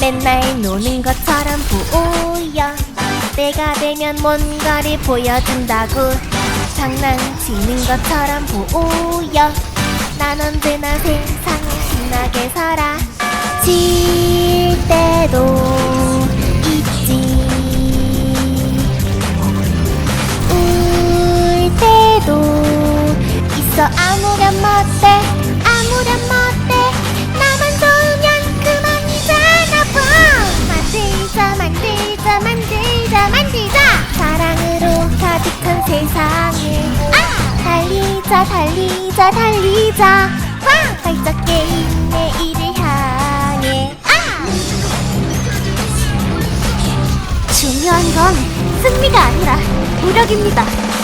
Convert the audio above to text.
맨날 노는 것처럼 보여. 때가 되면 뭔가를 보여준다고. 장난치는 것처럼 보여 질 때도 있지. 울 때도 있어. 아무렴 멋대 아무렴 멋대 나만 좋으면 그만이잖아 뻥 만들자 만들자 만들자 만들자. 사랑으로 가득한 세상을 아! 달리자 달리자 달리자. 와! 발짝 깨인 내일을 중요한 건 승리가 아니라 노력입니다